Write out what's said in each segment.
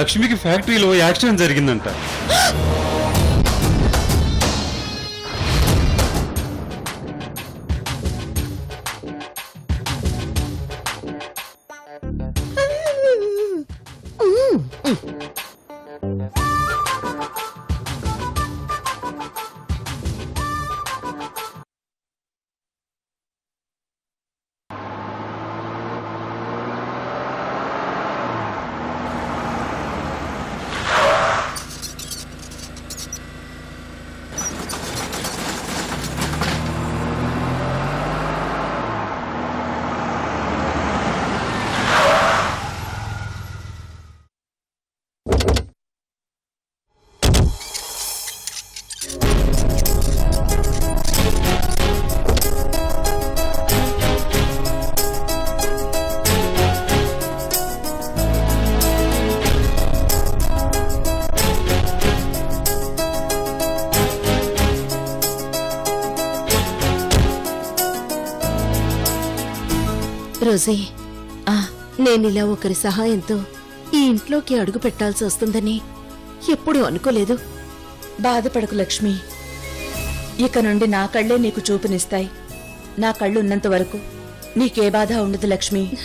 లక్ష్మికి ఫ్యాక్టరీలో యాక్సిడెంట్ జరిగిందంట. రోజీ ఆ నేనిలా ఒకరి సహాయంతో ఈ ఇంట్లోకి అడుగు పెట్టాల్సి వస్తుందని ఎప్పుడూ అనుకోలేదు. బాధపడకు లక్ష్మి. ఇక నుండి నా కళ్ళే నీకు చూపునిస్తాయి. నా కళ్ళు ఉన్నంత వరకు నీకే బాధ ఉండదు లక్ష్మి.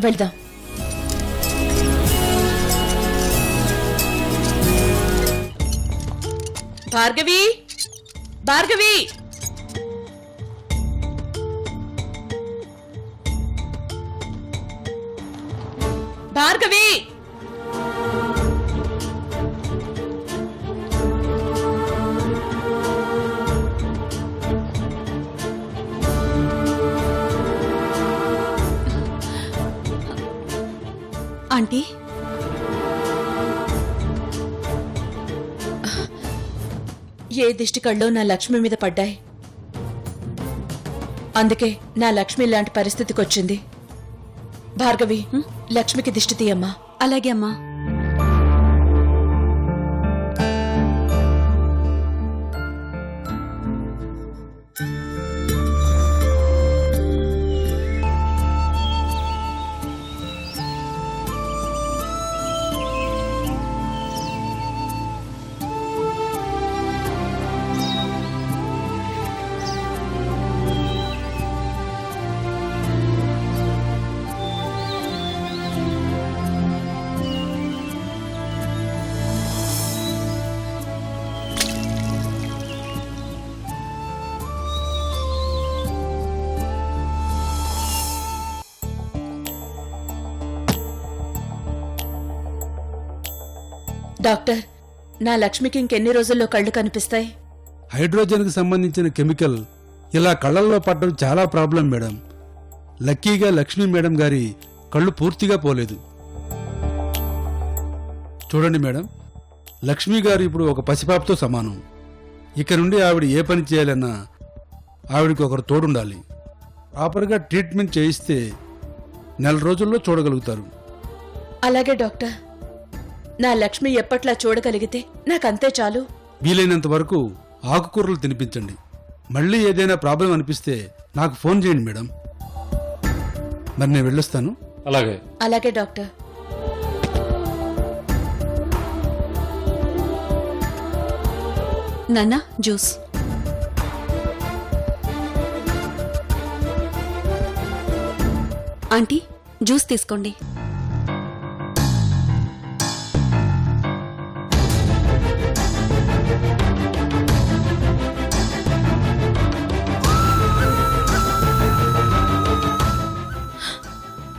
వెళ్దాం. భార్గవి! భార్గవి! భార్గవి! ఆంటీ? ఏ దిష్టి కళ్ళు నా లక్ష్మి మీద పడ్డాయి? అందుకే నా లక్ష్మి ఇలాంటి పరిస్థితికి వచ్చింది భార్గవి లక్ష్మికి దిష్టి తీయమ్మా. అలాగే అమ్మా. డాక్టర్ నా లక్ష్మికి ఇంకెన్ని రోజుల్లో కళ్ళు కనిపిస్తాయి? హైడ్రోజన్కి సంబంధించిన కెమికల్ ఇలా కళ్ళల్లో పడడం చాలా ప్రాబ్లం మేడం. లక్కీగా లక్ష్మీ మేడం గారి కళ్ళు పూర్తిగా పోలేదు. చూడండి మేడం. లక్ష్మీ గారు ఇప్పుడు ఒక పసిపాపతో సమానం. ఇక నుండి ఆవిడ ఏ పని చేయాలన్నా ఆవిడకి ఒకరు తోడుండాలి. ప్రాపర్గా ట్రీట్మెంట్ చేయిస్తే నెల రోజుల్లో చూడగలుగుతారు. అలాగే డాక్టర్. నా లక్ష్మి ఎప్పట్లా చూడగలిగితే నాకంతే చాలు. వీలైనంత వరకు ఆకుకూరలు తినిపించండి. మళ్ళీ ఏదైనా ప్రాబ్లం అనిపిస్తే నాకు ఫోన్ చేయండి మేడం. మరి నేను వెళ్ళొస్తాను. అలాగే. అలాగే డాక్టర్. నాన్న జ్యూస్. ఆంటీ జ్యూస్ తీసుకోండి.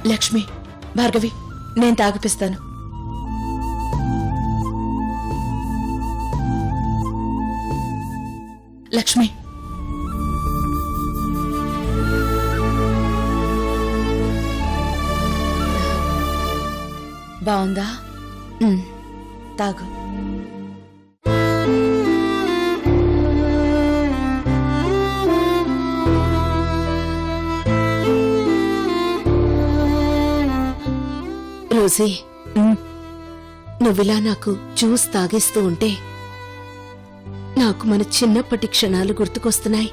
లక్ష్మి భార్గవి నేను తాగిపిస్తాను. లక్ష్మి. బాగుందా? తాగు. రోజీ నువ్విలా నాకు జ్యూస్ తాగిస్తూ ఉంటే నాకు మన చిన్నప్పటి క్షణాలు గుర్తుకొస్తున్నాయి.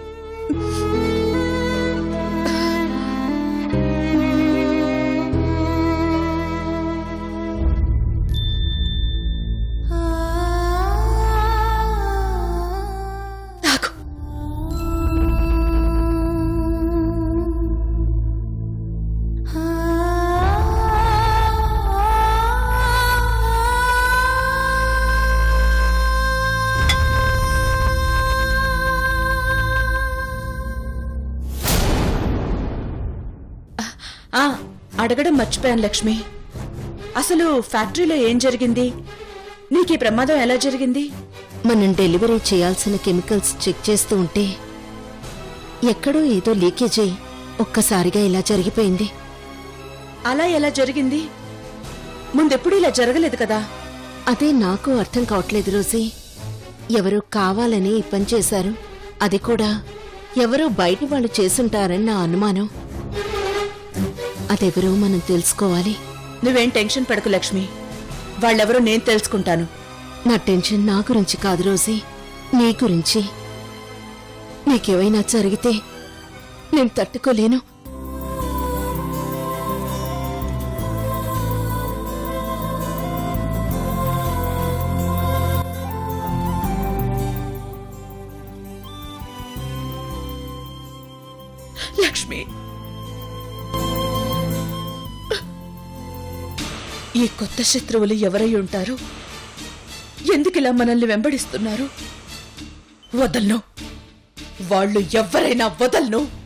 అడగడం మర్చిపోయాను లక్ష్మి. అసలు ఫ్యాక్టరీలో ఏం జరిగింది? నీకు ఈ ప్రమాదం ఎలా జరిగింది? మనం డెలివరీ చేయాల్సిన కెమికల్స్ చెక్ చేస్తూ ఉంటే ఎక్కడో ఏదో లీకేజ్ అయి ఒక్కసారిగా ఇలా జరిగిపోయింది. అలా ఎలా జరిగింది? ముందెప్పుడు ఇలా జరగలేదు కదా? అదే నాకు అర్థం కావట్లేదు రోజీ. ఎవరో కావాలని ఈ పని చేశారు. అది కూడా ఎవరో బయటి వాళ్ళు చేసుంటారని నా అనుమానం. అదెవరో మనం తెలుసుకోవాలి. నువ్వేం టెన్షన్ పడకు లక్ష్మి. వాళ్ళెవరో నేను తెలుసుకుంటాను. నా టెన్షన్ నా గురించి కాదు రోజీ. నీ గురించి. నీకేమైనా జరిగితే నేను తట్టుకోలేను. ఈ శత్రువులు ఎవరై ఉంటారు? ఎందుకు ఇలా మనల్ని వెంబడిస్తున్నారు? వదలను. వాళ్ళు ఎవరైనా వదలను.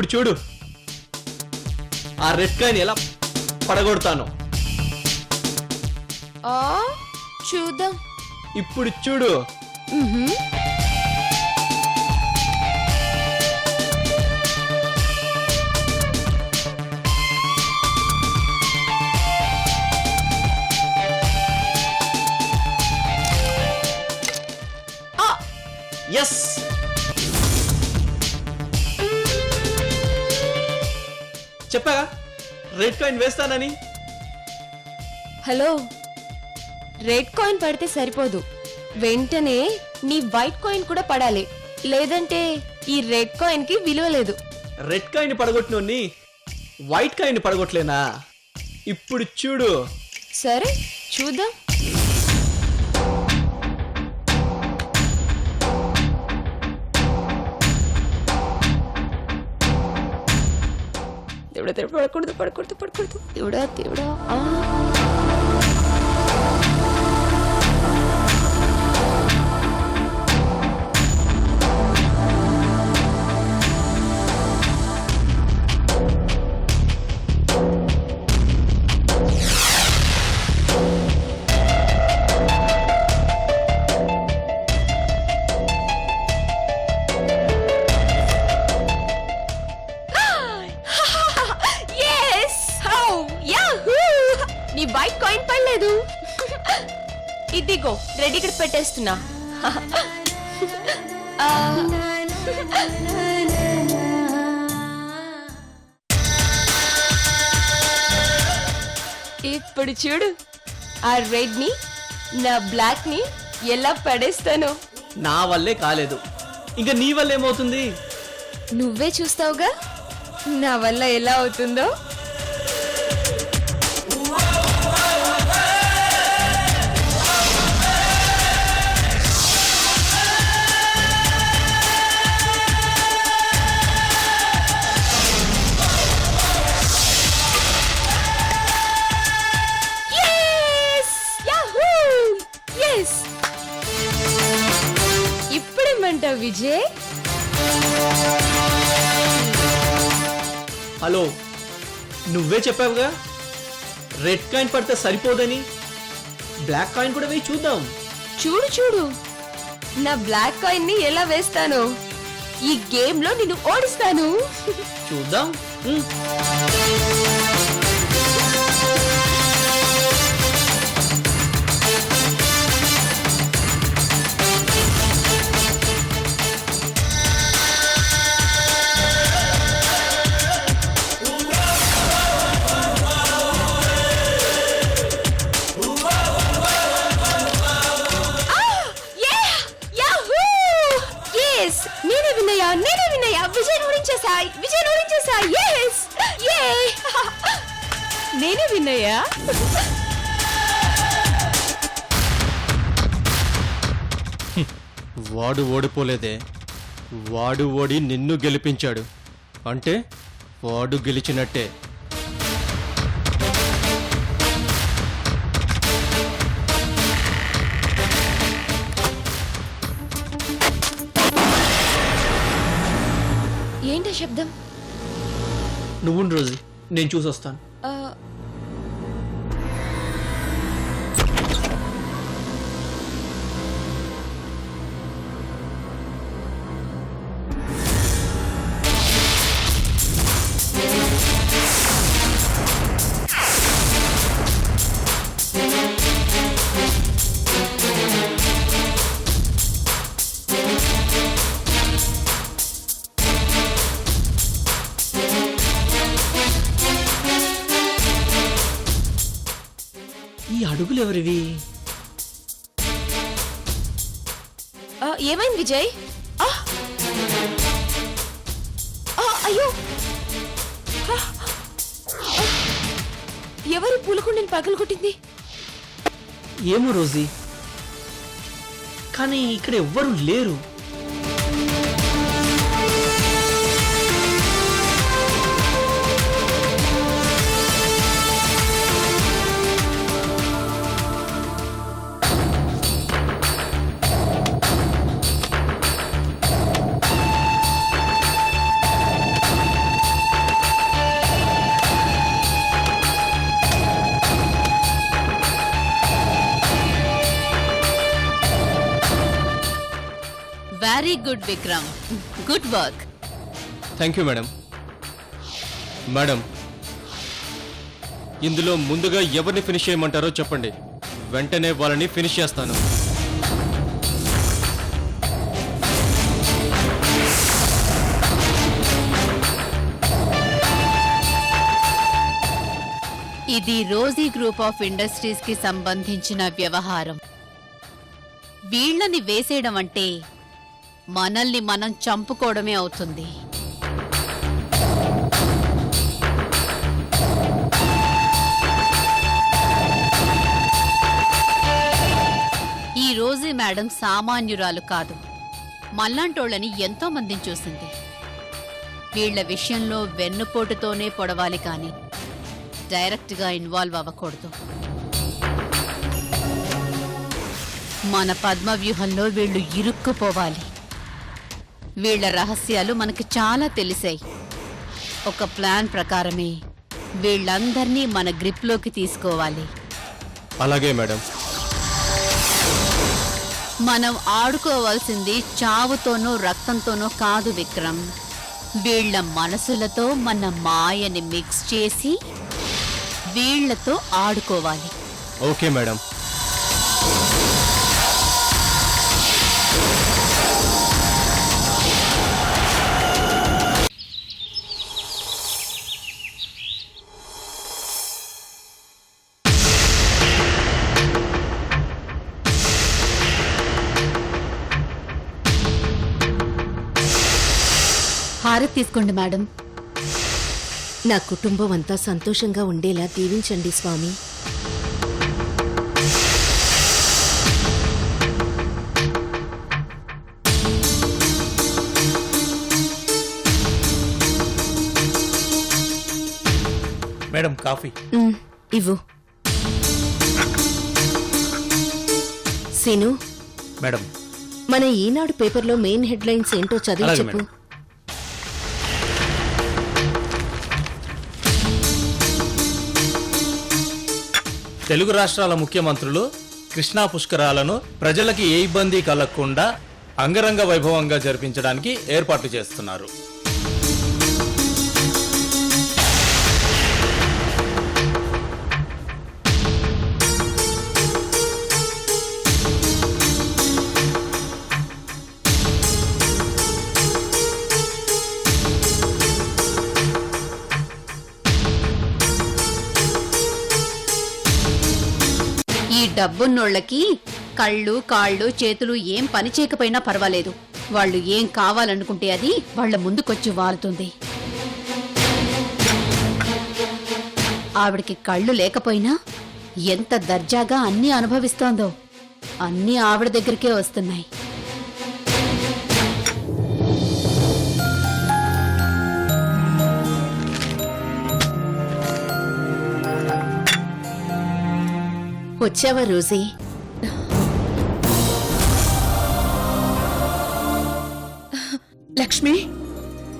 ఇప్పుడు చూడు. ఆ రెడ్ కాయిన్ ఎలా పడగొడతాను. చూద్దాం. ఇప్పుడు చూడు. రెడ్ కాయిన్ వేస్తానని. హలో రెడ్ కాయిన్ పడితే సరిపోదు. వెంటనే నీ వైట్ కాయిన్ కూడా పడాలి. లేదంటే ఈ రెడ్ కాయిన్కి విలువ లేదు. రెడ్ కాయిన్ పడగొట్టినోని వైట్ కాయిన్ పడగొట్టలేనా? ఇప్పుడు చూడు. సరే చూద్దాం. దేవుడా దేవుడు పడకూడదు పడకూడదు పడకూడదు దేవుడా దేవుడా ఇక్కడ పెట్టేస్తున్నా. ఇప్పుడు చూడు ఆ రెడ్ని నా బ్లాక్ని ఎలా పడేస్తాను. నా వల్లే కాలేదు. ఇంకా నీ వల్ల ఏమవుతుంది? నువ్వే చూస్తావుగా? నా వల్ల ఎలా అవుతుందో? ఇప్పుడేమంటావు విజయ్. హలో నువ్వే చెప్పావుగా? రెడ్ కాయిన్ పడితే సరిపోదని బ్లాక్ కాయిన్ కూడా వేయి చూద్దాం. చూడు చూడు. నా బ్లాక్ కాయిన్ని ఎలా వేస్తాను. ఈ గేమ్లో నిన్ను ఓడిస్తాను. చూద్దాం. వాడు ఓడిపోలేదే. వాడు ఓడి నిన్ను గెలిపించాడు. అంటే వాడు గెలిచినట్టే. ఏంటా శబ్దం? నువ్వుండు రోజు నేను చూసొస్తాను. ఏమైంది విజయ్? ఆ, అయ్యో! ఆ! ఆ! ఎవరి పూలకుండిని పగలు కొట్టింది? ఏమో రోజీ. కానీ ఇక్కడ ఎవ్వరు లేరు. Very good Vikram. Good work. Thank you madam madam ఇందులో ముందుగా ఎవరిని ఫినిష్ చేయమంటారో చెప్పండి. వెంటనే వాళ్ళని ఫినిష్ చేస్తాను. ఇది రోజీ గ్రూప్ ఆఫ్ ఇండస్ట్రీస్కి సంబంధించిన వ్యవహారం. వీళ్ళని వేసేయడం అంటే మనల్ని మనం చంపుకోవడమే అవుతుంది. ఈ రోజే మేడం సామాన్యురాలు కాదు. మల్లాంటోళ్ళని ఎంతో మందిని చూసింది. వీళ్ళ విషయంలో వెన్నుపోటుతోనే పొడవాలి కానీ డైరెక్ట్గా ఇన్వాల్వ్ అవ్వకూడదు. మన పద్మ వ్యూహంలో వీళ్ళు ఇరుక్కుపోవాలి. వీళ్ళ రహస్యాలు మనకి చాలా తెలిసాయి. ఒక ప్లాన్ ప్రకారమే వీళ్ళందర్నీ మన గ్రిప్లోకి తీసుకోవాలి. అలాగే మేడం. మనం ఆడుకోవాల్సింది చావుతోనో రక్తంతోనో కాదు విక్రమ్. వీళ్ళ మనసులతో మన మాయని మిక్స్ చేసి వీళ్ళతో ఆడుకోవాలి. Okay madam. తీసుకోండి మేడం. నా కుటుంబం అంతా సంతోషంగా ఉండేలా దీవించండి స్వామి. Madam coffee. ఉమ్, ఇవ్వు. సీను. మేడం. మన ఈనాడు పేపర్లో మెయిన్ హెడ్లైన్స్ ఏంటో చదివి అలాగే, చెప్పు. మేడం. తెలుగు రాష్ట్రాల ముఖ్యమంత్రులు కృష్ణా పుష్కరాలను ప్రజలకి ఏ ఇబ్బంది కలగకుండా అంగరంగ వైభవంగా జరిపించడానికి ఏర్పాట్లు చేస్తున్నారు. డబ్బున్నోళ్ళకి కళ్ళు కాళ్ళు చేతులు ఏం పని చేయకపోయినా పర్వాలేదు. వాళ్ళు ఏం కావాలనుకుంటే అది వాళ్ళ ముందుకొచ్చి వాలుతుంది ఆవిడకి కళ్ళు లేకపోయినా ఎంత దర్జాగా అన్నీ అనుభవిస్తోందో అన్నీ ఆవిడ దగ్గరికే వస్తున్నాయి. వచ్చావా రోజీ? లక్ష్మి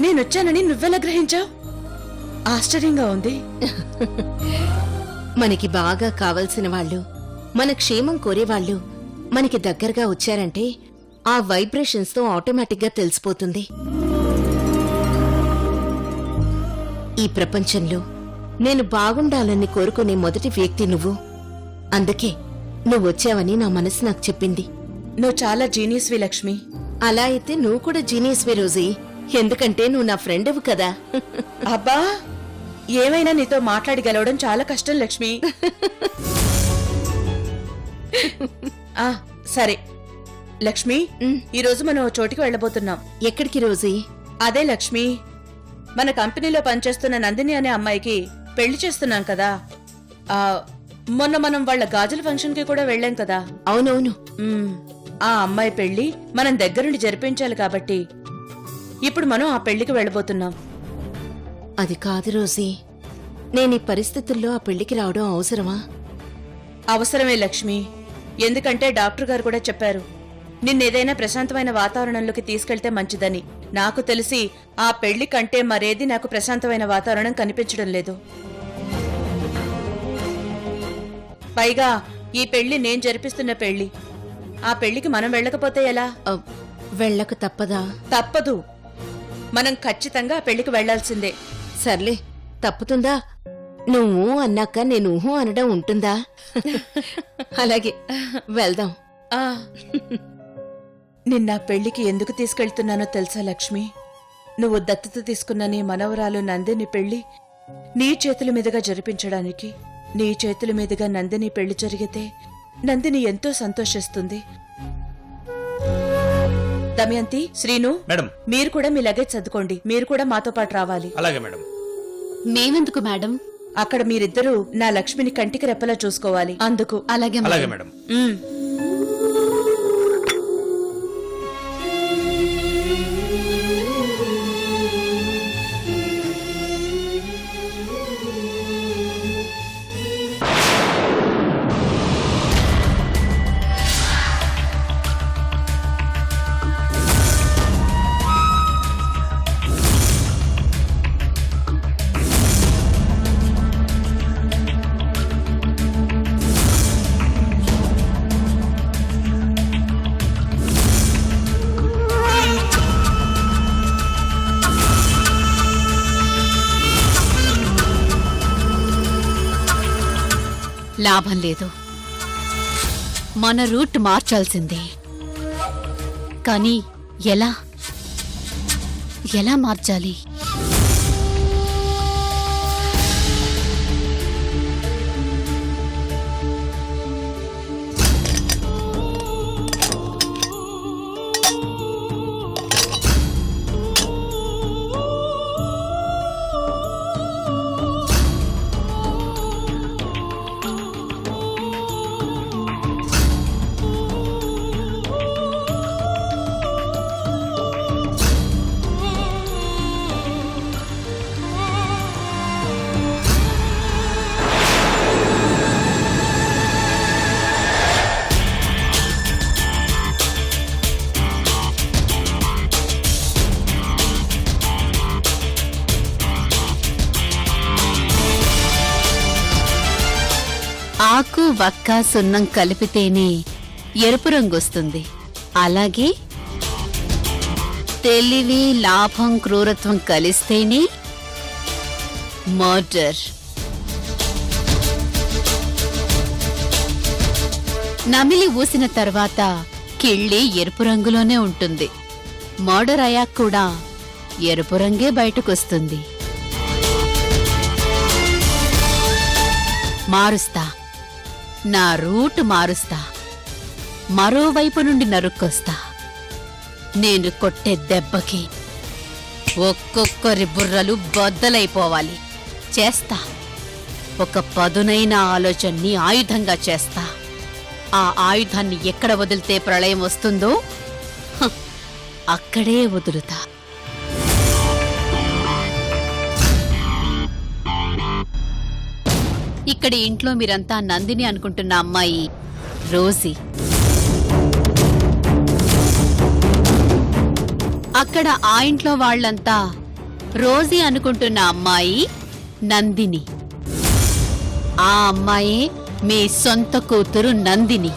నేనొచ్చానని నువ్వెలా గ్రహించావు? ఆశ్చర్యంగా ఉంది. మనకి బాగా కావలసిన వాళ్ళు మన క్షేమం కోరేవాళ్ళు మనకి దగ్గరగా వచ్చారంటే ఆ వైబ్రేషన్స్తో ఆటోమేటిక్గా తెలిసిపోతుంది. ఈ ప్రపంచంలో నేను బాగుండాలని కోరుకునే మొదటి వ్యక్తి నువ్వు. అందుకే నువ్వు వచ్చావని నా మనసు నాకు చెప్పింది. నువ్వు చాలా జీనియస్వి లక్ష్మి. అలా అయితే నువ్వు కూడా జీనియస్వే రోజీ. ఎందుకంటే నువ్వు నా ఫ్రెండ్వు కదా. అబ్బా ఏమైనా నీతో మాట్లాడి గెలవడం చాలా కష్టం లక్ష్మి. ఆ సరే. లక్ష్మి ఈ రోజు మనం ఓ చోటికి వెళ్ళబోతున్నాం. ఎక్కడికి రోజీ? అదే లక్ష్మి. మన కంపెనీలో పనిచేస్తున్న నందిని అనే అమ్మాయికి పెళ్ళి చేస్తున్నాం కదా. ఆ మొన్న మనం వాళ్ళ గాజుల ఫంక్షన్కి కూడా వెళ్ళాం కదా. అవునవును. మ్మ్. ఆ అమ్మాయి పెళ్ళి మనం దగ్గరుండి జరిపించాలి కాబట్టి ఇప్పుడు మనం ఆ పెళ్ళికి వెళ్ళబోతున్నాం. అది కాదు రోజీ. నేను ఈ పరిస్థితుల్లో ఆ పెళ్ళికి రావడం అవసరమా? అవసరమే లక్ష్మి. ఎందుకంటే డాక్టర్ గారు కూడా చెప్పారు నిన్నేదైనా ప్రశాంతమైన వాతావరణంలోకి తీసుకెళ్తే మంచిదని. నాకు తెలిసి ఆ పెళ్ళి కంటే మరేది నాకు ప్రశాంతమైన వాతావరణం కనిపించడం లేదు. పైగా ఈ పెళ్ళి నేను జరిపిస్తున్న పెళ్ళి. ఆ పెళ్ళికి మనం వెళ్ళకపోతే ఎలా? వెళ్ళక తప్పదా? తప్పదు. మనం ఖచ్చితంగా ఆ పెళ్ళికి వెళ్ళాల్సిందే సర్లే తప్పుతుందా? నువ్వు అన్నాక నేను ఊహు అనడం ఉంటుందా? అలాగే వెళ్దాం. నిన్న పెళ్ళికి ఎందుకు తీసుకెళ్తున్నానో తెలుసా లక్ష్మి? నువ్వు దత్తత తీసుకున్న నీ మనవరాలు నందిని పెళ్ళి నీ చేతుల మీదుగా జరిపించడానికి. నీ చేతుల మీదుగా నందిని పెళ్ళి జరిగితే నందిని ఎంతో సంతోషిస్తుంది. దమయంతి శ్రీను మేడం. మీరు కూడా మీ లగేజ్ సర్దుకోండి. మీరు కూడా మాతో పాటు రావాలి. అలాగే మేడం. మేమెందుకు మేడం? అక్కడ మీరిద్దరూ నా లక్ష్మిని కంటికి రెప్పలా చూసుకోవాలి. అందుకు. అలాగే అలాగే మేడం. లాభం లేదు. మన రూట్ మార్చాల్సిందే. కానీ ఎలా? ఎలా మార్చాలి? ఆకు వక్క సున్నం కలిపితేనే ఎరుపు రంగు వస్తుంది. అలాగే తెలివి లాభం క్రూరత్వం కలిస్తేనే మర్డర్ నమిలి ఊసిన తర్వాత కిళ్ళి ఎరుపు రంగులోనే ఉంటుంది. మర్డర్ అయ్యాక కూడా ఎరుపు రంగే బయటకొస్తుంది. మారుస్తా. నా రూట్ మారుస్తా. మరోవైపు నుండి నరుక్కొస్తా. నేను కొట్టే దెబ్బకి ఒక్కొక్కరి బుర్రలు బద్దలైపోవాలి. చేస్తా. ఒక పదునైన ఆలోచనని ఆయుధంగా చేస్తా. ఆ ఆయుధాన్ని ఎక్కడ వదిలితే ప్రళయం వస్తుందో? అక్కడే వదులుతా. ఇక్కడి ఇంట్లో మీరంతా నందిని అనుకుంటున్న అమ్మాయి రోజీ. అక్కడ ఆ ఇంట్లో వాళ్ళంతా రోజీ అనుకుంటున్న అమ్మాయి నందిని. ఆ అమ్మాయే మీ సొంత కూతురు నందిని.